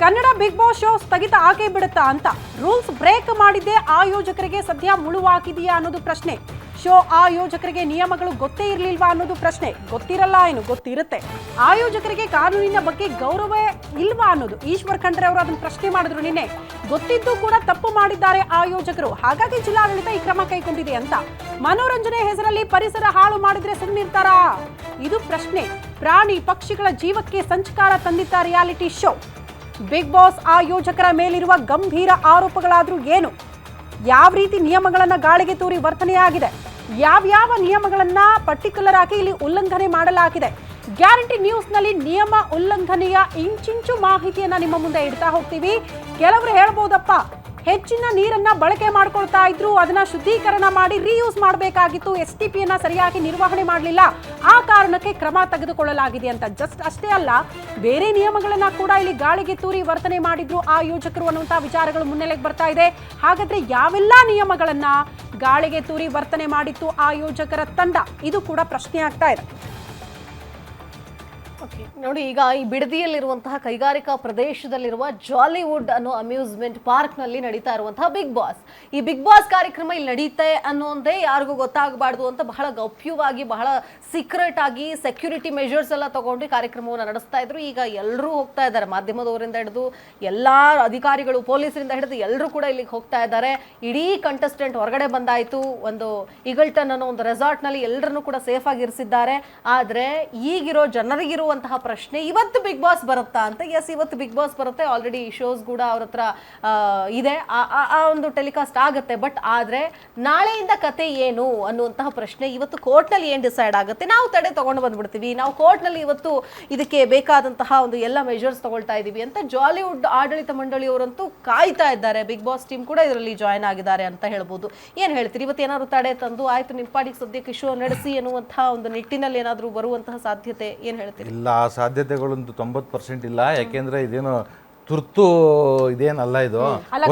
Kannada big boss show ಸ್ಥಗಿತ ಆಗೇ ಬಿಡುತ್ತಾ ಅಂತ ರೂಲ್ಸ್ ಬ್ರೇಕ್ ಮಾಡಿದ್ದೇ ಆಯೋಜಕರಿಗೆ ಸದ್ಯ ಮುಳುವಾಕಿದೆಯಾ ಅನ್ನೋದು ಪ್ರಶ್ನೆ. ಶೋ ಆಯೋಜಕರಿಗೆ ನಿಯಮಗಳು ಗೊತ್ತೇ ಇರಲಿಲ್ವಾ ಅನ್ನೋದು ಪ್ರಶ್ನೆ. ಗೊತ್ತಿರಲ್ಲ ಏನು? ಗೊತ್ತಿರುತ್ತೆ. ಆಯೋಜಕರಿಗೆ ಕಾನೂನಿನ ಬಗ್ಗೆ ಗೌರವ ಇಲ್ವಾ ಅನ್ನೋದು ಈಶ್ವರ್ ಖಂಡ್ರೆ ಅವರು ಅದನ್ನು ಪ್ರಶ್ನೆ ಮಾಡಿದ್ರು ನಿನ್ನೆ. ಗೊತ್ತಿದ್ದು ಕೂಡ ತಪ್ಪು ಮಾಡಿದ್ದಾರೆ ಆಯೋಜಕರು ಹಾಗಾಗಿ ಜಿಲ್ಲಾಡಳಿತ ಈ ಕ್ರಮ ಕೈಗೊಂಡಿದೆ ಅಂತ. ಮನೋರಂಜನೆ ಹೆಸರಲ್ಲಿ ಪರಿಸರ ಹಾಳು ಮಾಡಿದ್ರೆ ಸುಮ್ಮನಿರ್ತಾರಾ ಇದು ಪ್ರಶ್ನೆ. ಪ್ರಾಣಿ ಪಕ್ಷಿಗಳ ಜೀವಕ್ಕೆ ಸಂಚಕಾರ ತಂದಿದ್ದ ರಿಯಾಲಿಟಿ ಶೋ ಬಿಗ್ ಬಾಸ್ ಆಯೋಜಕರ ಮೇಲಿರುವ ಗಂಭೀರ ಆರೋಪಗಳಾದರೂ ಏನು? ಯಾವ ರೀತಿ ನಿಯಮಗಳನ್ನು ಗಾಳಿಗೆ ತೂರಿ ವರ್ತನೆಯಾಗಿದೆ? ಯಾವ್ಯಾವ ನಿಯಮಗಳನ್ನ ಪರ್ಟಿಕ್ಯುಲರ್ ಆಗಿ ಇಲ್ಲಿ ಉಲ್ಲಂಘನೆ ಮಾಡಲಾಗಿದೆ? ಗ್ಯಾರಂಟಿ ನ್ಯೂಸ್ನಲ್ಲಿ ನಿಯಮ ಉಲ್ಲಂಘನೆಯ ಇಂಚಿಂಚು ಮಾಹಿತಿಯನ್ನ ನಿಮ್ಮ ಮುಂದೆ ಇಡ್ತಾ ಹೋಗ್ತೀವಿ. ಕೆಲವರು ಹೇಳ್ಬೋದಪ್ಪ ಹೆಚ್ಚಿನ ನೀರನ್ನ ಬಳಕೆ ಮಾಡ್ಕೊಳ್ತಾ ಇದ್ರು, ಅದನ್ನ ಶುದ್ಧೀಕರಣ ಮಾಡಿ ರೀಯೂಸ್ ಮಾಡಬೇಕಾಗಿತ್ತು. ಎಸ್ ಟಿ ಪಿಯನ್ನ ಸರಿಯಾಗಿ ನಿರ್ವಹಣೆ ಮಾಡಲಿಲ್ಲ. ಆ ಕಾರಣಕ್ಕೆ ಕ್ರಮ ತೆಗೆದುಕೊಳ್ಳಲಾಗಿದೆ ಅಂತ. ಜಸ್ಟ್ ಅಷ್ಟೇ ಅಲ್ಲ, ಬೇರೆ ನಿಯಮಗಳನ್ನ ಕೂಡ ಇಲ್ಲಿ ಗಾಳಿಗೆ ತೂರಿ ವರ್ತನೆ ಮಾಡಿದ್ರು ಆ ಯೋಜಕರು ಅನ್ನುವಂತಹ ವಿಚಾರಗಳು ಮುನ್ನೆಲೆಗೆ ಬರ್ತಾ ಇದೆ. ಹಾಗಾದ್ರೆ ಯಾವೆಲ್ಲ ನಿಯಮಗಳನ್ನ ಗಾಳಿಗೆ ತೂರಿ ವರ್ತನೆ ಮಾಡಿತ್ತು ಆ ಯೋಜಕರ ತಂಡ? ಇದು ಕೂಡ ಪ್ರಶ್ನೆ ಆಗ್ತಾ ಇದೆ. ನೋಡಿ, ಈಗ ಈ ಬಿಡದಿಯಲ್ಲಿರುವಂತಹ ಕೈಗಾರಿಕಾ ಪ್ರದೇಶದಲ್ಲಿರುವ ಜಾಲಿವುಡ್ ಅನ್ನೋ ಅಮ್ಯೂಸ್ಮೆಂಟ್ ಪಾರ್ಕ್ನಲ್ಲಿ ನಡೀತಾ ಇರುವಂತಹ ಬಿಗ್ ಬಾಸ್. ಈ ಬಿಗ್ ಬಾಸ್ ಕಾರ್ಯಕ್ರಮ ಇಲ್ಲಿ ನಡೀತೆ ಅನ್ನೋದೇ ಯಾರಿಗೂ ಗೊತ್ತಾಗಬಾರ್ದು ಅಂತ ಬಹಳ ಗೌಪ್ಯವಾಗಿ, ಬಹಳ ಸೀಕ್ರೆಟ್ ಆಗಿ ಸೆಕ್ಯೂರಿಟಿ ಮೆಷರ್ಸ್ ಎಲ್ಲ ತಗೊಂಡು ಕಾರ್ಯಕ್ರಮವನ್ನು ನಡೆಸ್ತಾ ಇದ್ರು. ಈಗ ಎಲ್ಲರೂ ಹೋಗ್ತಾ ಇದ್ದಾರೆ. ಮಾಧ್ಯಮದವರಿಂದ ಹಿಡಿದು ಎಲ್ಲಾ ಅಧಿಕಾರಿಗಳು, ಪೊಲೀಸರಿಂದ ಹಿಡಿದು ಎಲ್ಲರೂ ಕೂಡ ಇಲ್ಲಿಗೆ ಹೋಗ್ತಾ ಇದ್ದಾರೆ. ಇಡೀ ಕಂಟೆಸ್ಟೆಂಟ್ ಹೊರಗಡೆ ಬಂದಾಯ್ತು. ಒಂದು ಈಗಲ್ಟನ್ ಅನ್ನೋ ಒಂದು ರೆಸಾರ್ಟ್ನಲ್ಲಿ ಎಲ್ಲರನ್ನೂ ಕೂಡ ಸೇಫ್ ಆಗಿರಿಸಿದ್ದಾರೆ ಆದರೆ ಈಗಿರೋ ಜನರಿಗಿರುವಂತಹ ಪ್ರಶ್ನೆ, ಇವತ್ತು ಬಿಗ್ ಬಾಸ್ ಬರುತ್ತಾ? ಅಂತ. ಎಸ್ ಇವತ್ತು ಬಿಗ್ ಬಾಸ್ ಬರುತ್ತೆ. ಆಲ್ರೆಡಿ ಶೋಸ್ ಕೂಡ ಅವ್ರ ಹತ್ರ ಇದೆ. ಆ- ಒಂದು ಟೆಲಿಕಾಸ್ಟ್ ಆಗುತ್ತೆ. ಬಟ್ ಆದ್ರೆ ನಾಳೆಯಿಂದ ಕತೆ ಏನು? ಅನ್ನುವಂತಹ ಪ್ರಶ್ನೆ ಇವತ್ತು ಕೋರ್ಟ್ನಲ್ಲಿ ಏನ್ ಡಿಸೈಡ್ ಆಗುತ್ತೆ? ನಾವು ತಡೆ ತಗೊಂಡು ಬಂದ್ಬಿಡ್ತೀವಿ. ನಾವು ಕೋರ್ಟ್ನಲ್ಲಿ ಇವತ್ತು ಇದಕ್ಕೆ ಬೇಕಾದಂತಹ ಒಂದು ಎಲ್ಲ ಮೆಜರ್ಸ್ ತಗೊಳ್ತಾ ಇದೀವಿ ಅಂತ ಜಾಲಿವುಡ್ ಆಡಳಿತ ಮಂಡಳಿಯವರಂತೂ ಕಾಯ್ತಾ ಇದ್ದಾರೆ. ಬಿಗ್ ಬಾಸ್ ಟೀಮ್ ಕೂಡ ಇದರಲ್ಲಿ ಜಾಯ್ನ್ ಆಗಿದ್ದಾರೆ ಅಂತ ಹೇಳ್ಬೋದು. ಏನ್ ಹೇಳ್ತೀರಿ? ಇವತ್ತು ಏನಾದ್ರು ತಡೆ ತಂದು, ಆಯ್ತು ನಿಮ್ಮ ಪಾಡಿಗೆ ಸದ್ಯಕ್ಕೆ ಶೋ ನಡೆಸಿ ಎನ್ನುವಂತಹ ಒಂದು ನಿಟ್ಟಿನಲ್ಲಿ ಏನಾದರೂ ಬರುವಂತಹ ಸಾಧ್ಯತೆ ಏನ್ ಹೇಳ್ತೀರಿ? ಇಲ್ಲ ಆ ಸಾಧ್ಯತೆಗಳಂತೂ ತೊಂಬತ್ತು ಪರ್ಸೆಂಟ್ ಇಲ್ಲ. ಯಾಕೆಂದರೆ ಇದೇನು ತುರ್ತು ಇದೇನಲ್ಲ ಇದು?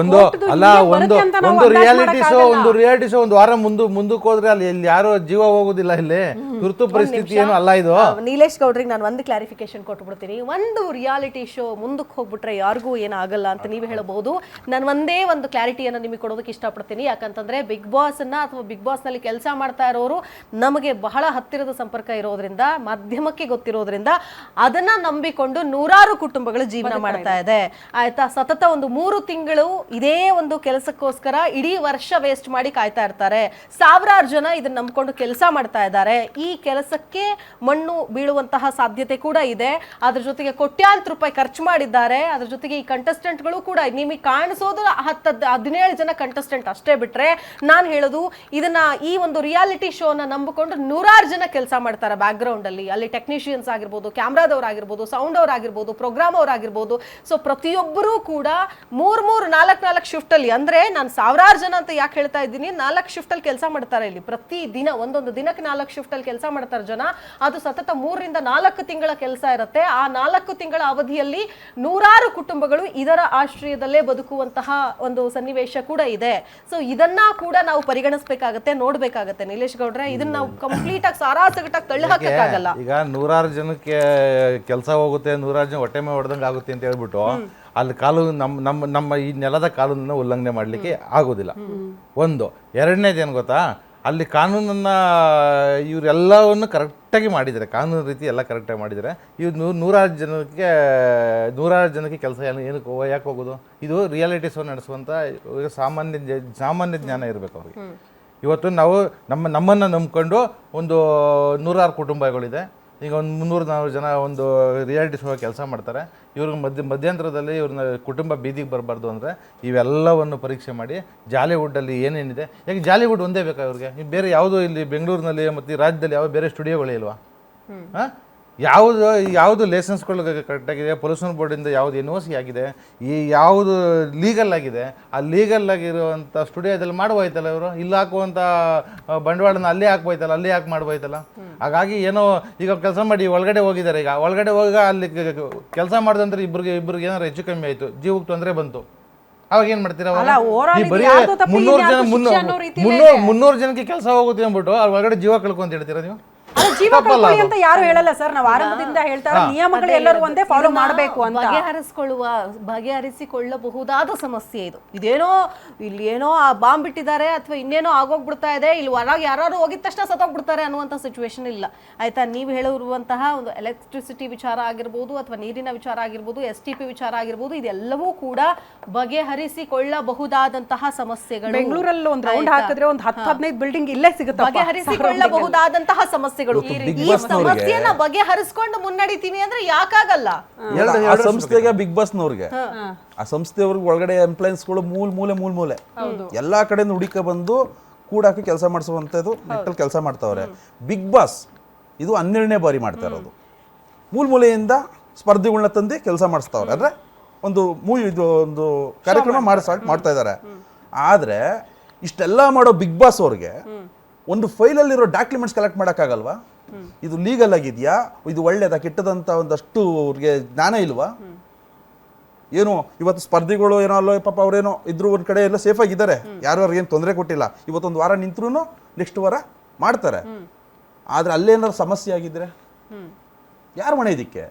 ಒಂದು ಅಲ್ಲ ಒಂದು ಒಂದು ರಿಯಾಲಿಟಿ ಶೋ. ಒಂದು ರಿಯಾಲಿಟಿ ಶೋ ಒಂದು ವಾರ ಮುಂದೆ ಮುಂದಕ್ಕೆ ಹೋದ್ರೆ ಅಲ್ಲಿ ಇಲ್ಲಿ ಯಾರು ಜೀವ ಹೋಗುದಿಲ್ಲ ಇಲ್ಲಿ. ತುರ್ತು ಪರಿಸ್ಥಿತಿ ಏನು ಅಲ್ಲ ಇದು? ನೀಲೇಶ್ ಗೌಡ್ರಿಗೆ ನಾನು ಒಂದು ಕ್ಲಾರಿಫಿಕೇಶನ್ ಕೊಟ್ಬಿಡ್ತೀನಿ. ಒಂದು ರಿಯಾಲಿಟಿ ಶೋ ಮುಂದಕ್ಕೆ ಹೋಗ್ಬಿಟ್ರೆ ಯಾರಿಗೂ ಏನಾಗಲ್ಲ ಅಂತ ನೀವು ಹೇಳಬಹುದು ನಾನು ಒಂದೇ ಒಂದು ಕ್ಲಾರಿಟಿಯನ್ನು ನಿಮಗೆ ಕೊಡೋದಕ್ಕೆ ಇಷ್ಟಪಡ್ತೀನಿ. ಯಾಕಂತಂದ್ರೆ ಬಿಗ್ ಬಾಸ್ ಅನ್ನ ಅಥವಾ ಬಿಗ್ ಬಾಸ್ನಲ್ಲಿ ಕೆಲಸ ಮಾಡ್ತಾ ಇರೋರು ನಮಗೆ ಬಹಳ ಹತ್ತಿರದ ಸಂಪರ್ಕ ಇರೋದ್ರಿಂದ ಮಾಧ್ಯಮಕ್ಕೆ ಗೊತ್ತಿರೋದ್ರಿಂದ ಅದನ್ನ ನಂಬಿಕೊಂಡು ನೂರಾರು ಕುಟುಂಬಗಳು ಜೀವನ ಮಾಡ್ತಾ ಇದೆ. ಆಯ್ತಾ? ಸತತ ಒಂದು ಮೂರು ತಿಂಗಳು ಇದೇ ಒಂದು ಕೆಲಸಕ್ಕೋಸ್ಕರ ಇಡೀ ವರ್ಷ ವೇಸ್ಟ್ ಮಾಡಿ ಕಾಯ್ತಾ ಇರ್ತಾರೆ. ಸಾವಿರಾರು ಜನ ಇದನ್ನ ನಂಬ್ಕೊಂಡು ಕೆಲಸ ಮಾಡ್ತಾ ಇದ್ದಾರೆ. ಈ ಕೆಲಸಕ್ಕೆ ಮಣ್ಣು ಬೀಳುವಂತಹ ಸಾಧ್ಯತೆ ಕೂಡ ಇದೆ. ಅದ್ರ ಜೊತೆಗೆ ಕೋಟ್ಯಾಂತರ ರೂಪಾಯಿ ಖರ್ಚು ಮಾಡಿದ್ದಾರೆ. ಅದ್ರ ಜೊತೆಗೆ ಈ ಕಂಟೆಸ್ಟೆಂಟ್ಗಳು ಕೂಡ, ನಿಮಗೆ ಕಾಣಿಸೋದು ಹತ್ತ ಹದಿನೇಳು ಜನ ಕಂಟೆಸ್ಟೆಂಟ್ ಅಷ್ಟೇ ಬಿಟ್ರೆ, ನಾನು ಹೇಳೋದು ಇದನ್ನ ಈ ಒಂದು ರಿಯಾಲಿಟಿ ಶೋನ ನಂಬಿಕೊಂಡು ನೂರಾರು ಜನ ಕೆಲಸ ಮಾಡ್ತಾರೆ ಬ್ಯಾಕ್ಗ್ರೌಂಡ್ ಅಲ್ಲಿ. ಅಲ್ಲಿ ಟೆಕ್ನಿಷಿಯನ್ಸ್ ಆಗಿರ್ಬೋದು ಕ್ಯಾಮ್ರಾದವ್ರು ಆಗಿರ್ಬೋದು ಸೌಂಡ್ ಅವ್ರು ಆಗಿರ್ಬೋದು ಪ್ರೋಗ್ರಾಮ್ ಅವ್ರು ಆಗಿರ್ಬೋದು. ಸೊ ಪ್ರತಿಯೊಬ್ಬರೂ ಕೂಡ ಮೂರ್ ಮೂರ್ ನಾಲ್ಕು ನಾಲ್ಕು ಶಿಫ್ಟ್ ಅಲ್ಲಿ ಅಂದ್ರೆ ನಾನು ಸಾವಿರಾರು ಜನ ಅಂತ ಯಾಕೆ ಹೇಳ್ತಾ ಇದ್ದೀನಿ ನಾಲ್ಕ್ ಶಿಫ್ಟ್ ಅಲ್ಲಿ ಕೆಲಸ ಮಾಡ್ತಾರೆ ಇಲ್ಲಿ. ಪ್ರತಿ ದಿನ ಒಂದೊಂದು ದಿನಕ್ಕೆ ನಾಲ್ಕ್ ಶಿಫ್ಟ್ ಅಲ್ಲಿ ಕೆಲಸ ಮಾಡ್ತಾರೆ ಜನ. ಅದು ಸತತ ಮೂರರಿಂದ ನಾಲ್ಕು ತಿಂಗಳ ಕೆಲಸ ಇರುತ್ತೆ. ಆ ನಾಲ್ಕು ತಿಂಗಳ ಅವಧಿಯಲ್ಲಿ ನೂರಾರು ಕುಟುಂಬಗಳು ಇದರ ಆಶ್ರಯದಲ್ಲೇ ಬದುಕುವಂತಹ ಒಂದು ಸನ್ನಿವೇಶ ಕೂಡ ಇದೆ. ಸೊ ಇದನ್ನ ಕೂಡ ನಾವು ಪರಿಗಣಿಸಬೇಕಾಗತ್ತೆ ನೋಡ್ಬೇಕಾಗತ್ತೆ ನಿಲೇಶ್ ಗೌಡ್ರೆ. ಇದನ್ನ ನಾವು ಕಂಪ್ಲೀಟ್ ಆಗಿ ಸಾರಾಸಗಟಾಗಿ ತಳ್ಳಿ ಹಾಕಕ್ಕಾಗಲ್ಲ ಈಗ ನೂರಾರು ಜನಕ್ಕೆ ಕೆಲಸ ಹೋಗುತ್ತೆ ನೂರಾರು ಜನ ಹೊಟ್ಟೆ ಮೇಲೆ ಹೊಡೆದಂಗೆ ಆಗುತ್ತೆ ಅಂತ ಹೇಳ್ಬಿಟ್ಟು ಅಲ್ಲಿ ಕಾನೂನು ನಮ್ಮ ನಮ್ಮ ನಮ್ಮ ಈ ನೆಲದ ಕಾನೂನನ್ನು ಉಲ್ಲಂಘನೆ ಮಾಡಲಿಕ್ಕೆ ಆಗೋದಿಲ್ಲ. ಒಂದು. ಎರಡನೇದು ಏನು ಗೊತ್ತಾ? ಅಲ್ಲಿ ಕಾನೂನನ್ನು ಇವರೆಲ್ಲವನ್ನು ಕರೆಕ್ಟಾಗಿ ಮಾಡಿದ್ದಾರೆ. ಕಾನೂನು ರೀತಿ ಎಲ್ಲ ಕರೆಕ್ಟಾಗಿ ಮಾಡಿದ್ದಾರೆ. ಇವ್ರು ನೂರು ನೂರಾರು ಜನಕ್ಕೆ ನೂರಾರು ಜನಕ್ಕೆ ಕೆಲಸ ಏನು ಏನಕ್ಕೆ ಯಾಕೆ ಹೋಗೋದು? ಇದು ರಿಯಾಲಿಟಿ ಶೋ ನಡೆಸುವಂಥ ಸಾಮಾನ್ಯ ಜ- ಸಾಮಾನ್ಯ ಜ್ಞಾನ ಇರಬೇಕು ಅವ್ರಿಗೆ. ಇವತ್ತು ನಾವು ನಮ್ಮ ನಮ್ಮನ್ನು ನಂಬ್ಕೊಂಡು ಒಂದು ನೂರಾರು ಕುಟುಂಬಗಳಿದೆ. ಈಗ ಒಂದು ಮುನ್ನೂರು ನಾಲ್ಕು ಜನ ಒಂದು ರಿಯಾಲಿಟಿ ಶೋ ಕೆಲಸ ಮಾಡ್ತಾರೆ. ಇವ್ರಿಗೆ ಮಧ್ಯ ಮಧ್ಯಂತರದಲ್ಲಿ ಇವ್ರನ್ನ ಕುಟುಂಬ ಬೀದಿಗೆ ಬರಬಾರ್ದು ಅಂದರೆ ಇವೆಲ್ಲವನ್ನು ಪರೀಕ್ಷೆ ಮಾಡಿ ಜಾಲಿವುಡ್ಡಲ್ಲಿ ಏನೇನಿದೆ? ಯಾಕೆ ಜಾಲಿವುಡ್ ಒಂದೇ ಬೇಕಾ ಇವ್ರಿಗೆ? ಬೇರೆ ಯಾವುದೋ ಇಲ್ಲಿ ಬೆಂಗಳೂರಿನಲ್ಲಿ ಮತ್ತು ರಾಜ್ಯದಲ್ಲಿ ಯಾವ ಬೇರೆ ಸ್ಟುಡಿಯೋಗಳೇ ಇಲ್ವಾ? ಹಾಂ? ಯಾವುದು ಯಾವುದು ಲೈಸೆನ್ಸ್ಗಳು ಕರೆಕ್ಟಾಗಿದೆ ಪೊಲ್ಯೂಷನ್ ಬೋರ್ಡಿಂದ ಯಾವುದು ಎನ್ ಒ ಸಿ ಆಗಿದೆ ಈ ಯಾವುದು ಲೀಗಲ್ ಆಗಿದೆ ಆ ಲೀಗಲ್ ಆಗಿರುವಂಥ ಸ್ಟುಡಿಯೋದಲ್ಲಿ ಮಾಡ್ಬೋಯ್ತಲ್ಲ ಇವರು? ಇಲ್ಲಿ ಹಾಕುವಂಥ ಬಂಡವಾಳನ ಅಲ್ಲೇ ಹಾಕ್ಬೋಯ್ತಲ್ಲ ಅಲ್ಲೇ ಯಾಕೆ ಮಾಡ್ಬೋಯ್ತಲ್ಲ? ಹಾಗಾಗಿ ಏನೋ ಈಗ ಕೆಲಸ ಮಾಡಿ ಒಳಗಡೆ ಹೋಗಿದ್ದಾರೆ ಈಗ. ಒಳಗಡೆ ಹೋಗಿ ಅಲ್ಲಿ ಕೆಲಸ ಮಾಡಿದಂದ್ರೆ ಇಬ್ಬರಿಗೆ ಇಬ್ರಿಗೆ ಏನಾರು ಹೆಚ್ಚು ಕಮ್ಮಿ ಆಯಿತು. ಜೀವಕ್ಕೆ ತೊಂದರೆ ಬಂತು. ಅವಾಗ ಏನು ಮಾಡ್ತೀರಾ ಬರೀ ಮುನ್ನೂರು ಜನ ಮುನ್ನೂರು ಮುನ್ನೂರು ಜನಕ್ಕೆ ಕೆಲಸ ಹೋಗುತ್ತೆ ಅಂದ್ಬಿಟ್ಟು ಅವ್ರ ಒಳಗಡೆ ಜೀವ ಕಳ್ಕೊಂತ ಹೇಳ್ತೀರಾ ನೀವು? ಜೀವ ಕಳ್ಕೊಳ್ಳಿ ಅಂತ ಯಾರು ಹೇಳಲ್ಲ ಸರ್. ನಾವು ಆರಂಭದಿಂದ ಹೇಳ್ತಾರೆ ನಿಯಮಗಳು ಎಲ್ಲರೂ ಒಂದೇ ಫಾಲೋ ಮಾಡಬೇಕು ಅಂತ. ಬಗೆಹರಿಸಿಕೊಳ್ಳುವ ಬಗೆಹರಿಸಿಕೊಳ್ಳಬಹುದಾದ ಸಮಸ್ಯೆ ಇದು. ಇದೇನೋ ಇಲ್ಲಿ ಏನೋ ಆ ಬಾಂಬ್ ಬಿಟ್ಟಿದ್ದಾರೆ ಅಥವಾ ಇನ್ನೇನೋ ಆಗೋಗ್ಬಿಡ್ತಾ ಇದೆ ಇಲ್ಲಿ ಹೊರಗೆ ಯಾರು ಹೋಗಿದ ತಕ್ಷಣ ಸತ್ತೋಗ್ಬಿಡ್ತಾರೆ ಅನ್ನುವಂಥ ಸಿಚುವೇಶನ್ ಇಲ್ಲ. ಆಯ್ತಾ? ನೀವು ಹೇಳಿರುವಂತಹ ಒಂದು ಎಲೆಕ್ಟ್ರಿಸಿಟಿ ವಿಚಾರ ಆಗಿರ್ಬೋದು ಅಥವಾ ನೀರಿನ ವಿಚಾರ ಆಗಿರ್ಬೋದು ಎಸ್ ಟಿ ಪಿ ವಿಚಾರ ಆಗಿರ್ಬೋದು ಇದೆಲ್ಲವೂ ಕೂಡ ಬಗೆಹರಿಸಿಕೊಳ್ಳಬಹುದಾದಂತಹ ಸಮಸ್ಯೆಗಳು. ಬೆಂಗಳೂರಲ್ಲಿ ಒಂದು ರೌಂಡ್ ಹಾಕಿದ್ರೆ ಒಂದು ಹತ್ತು ಹದಿನೈದು ಬಿಲ್ಡಿಂಗ್ ಇಲ್ಲೇ ಸಿಗುತ್ತೆ ಬಗೆಹರಿಸಿಕೊಳ್ಳಬಹುದಾದಂತಹ ಸಮಸ್ಯೆಗಳು. Big ಈ ಬಾಸ್ ಬಗ್ಗೆ ಹರಿಸ್ಕೊಂಡು ಬಗೆಹರಿಸ್ಕೊಂಡು ಮುನ್ನಡಿತೀವಿ ಅಂದ್ರೆ ಯಾಕಾಗಲ್ಲ. ಆ ಸಂಸ್ಥೆಗೆ ಬಿಗ್ ಬಾಸ್ನವ್ರಿಗೆ ಆ ಸಂಸ್ಥೆಯವ್ರಿಗೆ ಒಳಗಡೆ ಎಂಪ್ಲಾಯನ್ಸ್ಗಳು ಮೂಲ ಮೂಲೆ ಮೂಲ ಮೂಲೆ. ಎಲ್ಲಾ ಕಡೆಯಿಂದ ಹುಡುಕ ಬಂದು ಕೂಡಾಕಿ ಕೆಲಸ ಮಾಡಿಸುವಂಥದ್ದು ನಿಟ್ಟಲ್ಲಿ ಕೆಲಸ ಮಾಡ್ತಾವ್ರೆ. ಬಿಗ್ ಬಾಸ್ ಇದು ಹನ್ನೆರಡನೇ ಬಾರಿ ಮಾಡ್ತಾ ಇರೋದು. ಮೂಲ ಮೂಲೆಯಿಂದ ಸ್ಪರ್ಧಿಗಳನ್ನ ತಂದು ಕೆಲಸ ಮಾಡಿಸ್ತಾವ್ರೆ. ಅಂದ್ರೆ ಒಂದು ಮೂವಿ ಇದು ಒಂದು ಕಾರ್ಯಕ್ರಮ ಮಾಡಿಸ್ ಮಾಡ್ತಾ ಇದ್ದಾರೆ ಆದ್ರೆ ಇಷ್ಟೆಲ್ಲ ಮಾಡೋ ಬಿಗ್ ಬಾಸ್ ಅವ್ರಿಗೆ ಒಂದು ಫೈಲಲ್ಲಿರೋ ಡಾಕ್ಯುಮೆಂಟ್ಸ್ ಕಲೆಕ್ಟ್ ಮಾಡೋಕ್ಕಾಗಲ್ವಾ? ಇದು ಲೀಗಲ್ ಆಗಿದೆಯಾ? ಇದು ಒಳ್ಳೇದ ಕೆಟ್ಟದಂತ ಒಂದಷ್ಟು ಅವ್ರಿಗೆ ಜ್ಞಾನ ಇಲ್ವಾ? ಏನು ಇವತ್ತು ಸ್ಪರ್ಧಿಗಳು ಏನೋ ಅಲ್ಲೋ ಪಾಪ ಅವ್ರೇನೋ ಇದ್ರು ಒಂದ್ ಕಡೆ ಎಲ್ಲ ಸೇಫ್ ಆಗಿದ್ದಾರೆ. ಯಾರು ಅವ್ರಿಗೆ ಏನು ತೊಂದರೆ ಕೊಟ್ಟಿಲ್ಲ. ಇವತ್ತೊಂದು ವಾರ ನಿಂತ್ರು ನೆಕ್ಸ್ಟ್ ವಾರ ಮಾಡ್ತಾರೆ. ಆದ್ರೆ ಅಲ್ಲೇನಾದ್ರು ಸಮಸ್ಯೆ ಆಗಿದ್ರೆ? ಯಾರು ಮನೆ ಇದಕ್ಕೆ?